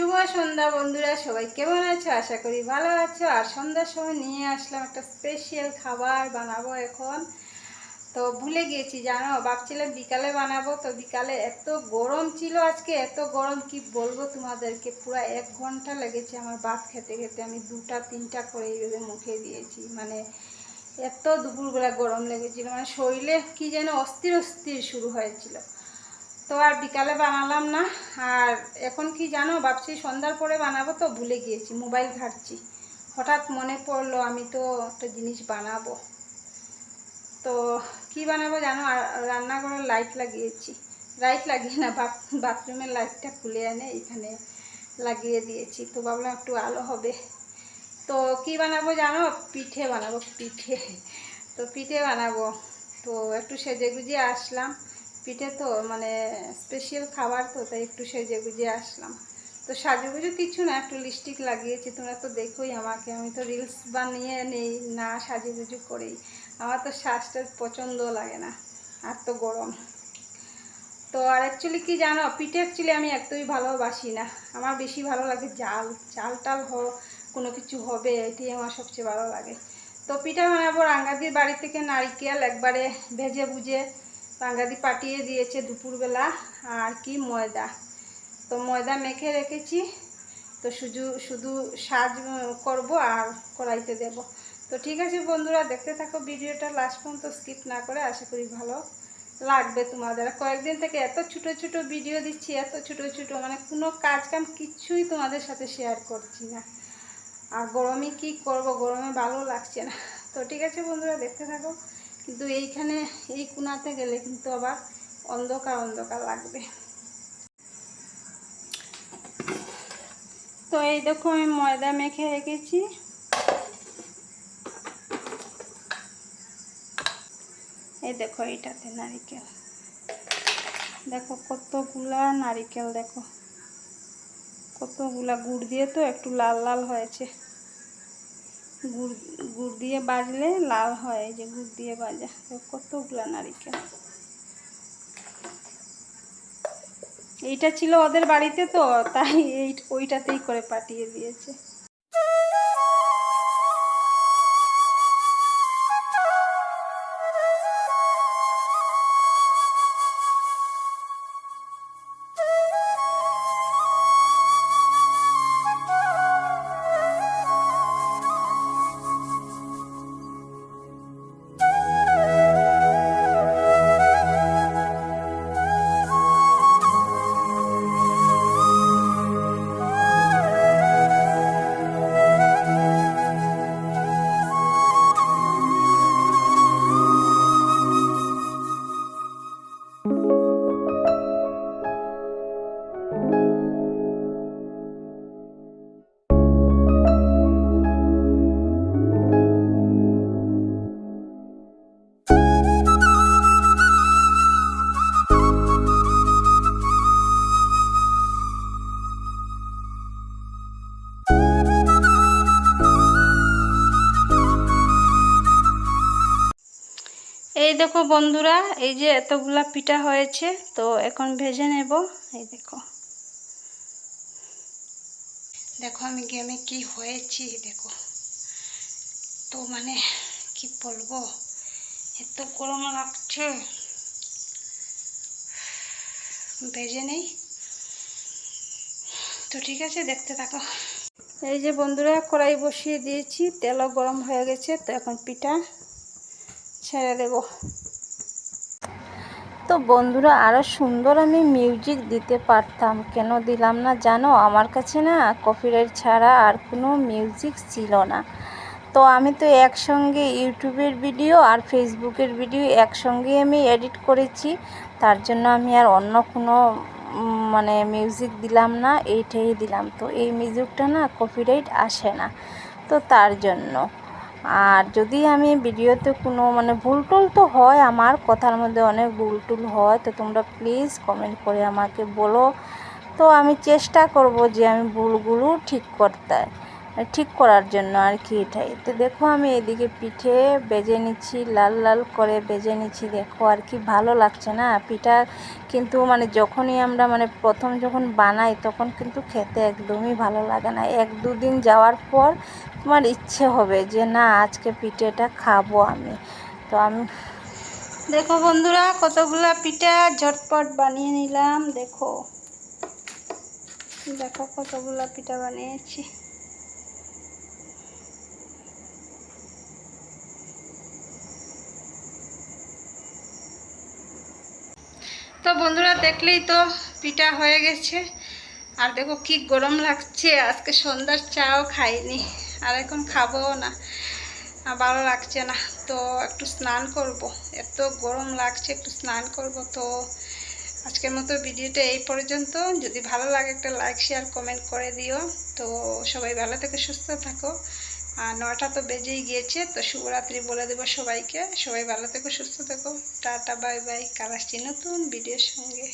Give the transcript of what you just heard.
শুভ সন্ধ্যা বন্ধুরা, সবাই কেমন আছো? আশা করি ভালো আছো। আর সন্ধ্যার সময় নিয়ে আসলাম একটা স্পেশাল খাবার বানাবো এখন। তো ভুলে গিয়েছি জানো? ভাবছিলাম বিকালে বানাবো, তো বিকালে এত গরম ছিল আজকে, এত গরম, কি বলব তোমাদেরকে? পুরো এক ঘণ্টা লেগেছে আমার ভাত খেতে খেতে। আমি দুটা, তিনটা করে এইভাবে মুখে দিয়েছি। মানে এত দুপুরবেলা গরম লেগেছিল। মানে শরীরে কি যেন অস্থির অস্থির শুরু হয়েছিল। তো আর বিকালে বানালাম না। আর এখন কি জানো, ভাবছি সন্ধ্যার পরে বানাবো তো, ভুলে গিয়েছি, মোবাইল ঘাটছি। হঠাৎ মনে পড়ল, আমি তো একটা জিনিস বানাবো। তো কি বানাবো জানো, আর রান্নাঘরের লাইট লাগিয়েছি। লাইট লাগিয়ে না বাথরুমের লাইটটা খুলে এনে এখানে লাগিয়ে দিয়েছি। তো ভাবলাম একটু আলো হবে। তো কি বানাবো জানো, পিঠে বানাবো, পিঠে। তো পিঠে বানাবো। তো একটু সেজে গুজিয়ে আসলাম। পিঠে তো মানে স্পেশাল খাবার তো, তাই একটু সেজে গুজে আসলাম। তো সাজুগুজু কিছু না, একটু লিপস্টিক লাগিয়েছি, তোমরা তো দেখোই আমাকে, আমি তো রিলস বানিয়ে নেই, না সাজুগুজু করেই। আমার তো শ্বাসটা পছন্দ লাগে না, আর তো গরম। তো আর অ্যাকচুয়ালি কি জানো, পিঠে অ্যাকচুয়ালি আমি একদমই ভালোবাসি না। আমার বেশি ভালো লাগে জাল চাল টাল হ, কোনো কিছু হবে, এটাই আমার সবচেয়ে ভালো লাগে। তো পিঠা বানাবো রাঙ্গাদির বাড়ি থেকে নারিকেল একবারে ভেজে বুঝে রাঙ্গাদি পাঠিয়ে দিয়েছে দুপুরবেলা, আর কি ময়দা। তো ময়দা মেখে রেখেছি, তো শুধু শুধু সাজ করব আর কড়াইতে দেব। তো ঠিক আছে বন্ধুরা, দেখতে থাকো ভিডিওটা, লাস্ট পর্যন্ত স্কিপ না করে আশা করি ভালো লাগবে তোমাদের। কয়েকদিন থেকে এত ছোট ছোট ভিডিও দিচ্ছি, এত ছোট ছোট মানে কোনো কাজ কাম কিচ্ছুই তোমাদের সাথে শেয়ার করছি না। আর গরমে কি করব? গরমে ভালো লাগছে না। তো ঠিক আছে বন্ধুরা, দেখতে থাকো। কিন্তু এইখানে, এই কোনাতে গেলে কিন্তু আবার অন্ধকার অন্ধকার লাগবে। তো এই দেখো, আমি ময়দা মেখে রেখেছি। এই দেখো, এইটাতে নারিকেল। দেখো, কতগুলা নারিকেল, দেখো। কতগুলা গুড় দিয়ে তো একটু লাল লাল হয়েছে। গুড় গুড় দিয়ে বাজলে লাল হয় যে গুড় দিয়ে বাজা কতগুলা নারিকেল। এইটা ছিল ওদের বাড়িতে তো, তাই এই, ওইটাতেই করে পাঠিয়ে দিয়েছে। এই দেখো বন্ধুরা এই যে এতগুলা পিঠা হয়েছে তো এখন ভেজে নেব। এই দেখো। দেখো আমি গেমে কি হয়েছি দেখো। তো মানে কি বলব এত গরম লাগছে। ভেজে নেই। তো ঠিক আছে দেখতে থাকো। এই যে বন্ধুরা কড়াই বসিয়ে দিয়েছি তেলও গরম হয়ে গেছে তো এখন পিঠা ছেড়ে দেব। তো বন্ধুরা আরও সুন্দর আমি মিউজিক দিতে পারতাম। কেন দিলাম না জানো? আমার কাছে না কপিরাইট ছাড়া আর কোনো মিউজিক ছিল না। তো আমি তো একসঙ্গে ইউটিউবের ভিডিও আর ফেসবুকের ভিডিও একসঙ্গে আমি এডিট করেছি। তার জন্য আমি আর অন্য কোনো মানে মিউজিক দিলাম না, এইটাই দিলাম। তো এই মিউজিকটা না কপিরাইট আসে না। তো তার জন্য। আর যদি আমি ভিডিওতে কোনো মানে ভুল টুল তো হয়, আমার কথার মধ্যে অনেক ভুল টুল হয়, তো তোমরা প্লিজ কমেন্ট করে আমাকে বলো। তো আমি চেষ্টা করব যে আমি ভুলগুলো ঠিক করতে, ঠিক করার জন্য আর কি এটাই। তো দেখো আমি এদিকে পিঠে বেজে নিচ্ছি, লাল লাল করে বেজে নিচ্ছি। দেখো আর কি ভালো লাগছে না, পিঠা কিন্তু মানে যখনই আমরা মানে প্রথম যখন বানাই, তখন কিন্তু খেতে একদমই ভালো লাগে না। এক দুদিন যাওয়ার পর তোমার ইচ্ছে হবে যে না, আজকে পিঠেটা খাব আমি। তো আমি দেখো বন্ধুরা, কতগুলা পিঠা ঝটপট বানিয়ে নিলাম, দেখো। দেখো কতগুলা পিঠা বানিয়েছি। তো বন্ধুরা, দেখলেই তো পিঠা হয়ে গেছে। আর দেখো কি গরম লাগছে, আজকে সন্ধ্যার চাও খাইনি। আর এখন খাবোও না ভালো লাগছে না। তো একটু স্নান করব। এত গরম লাগছে, একটু স্নান করব। তো আজকের মতো ভিডিওটা এই পর্যন্ত। যদি ভালো লাগে একটা লাইক শেয়ার কমেন্ট করে দিও। তো সবাই ভালো থেকে, সুস্থ থাকো। আর নটা তো বেজেই গিয়েছে, তো শুভরাত্রি বলে দেবো সবাইকে। সবাই ভালো থেকো, সুস্থ থেকো। টাটা বাই বাই কাল আসছি নতুন ভিডিওর সঙ্গে।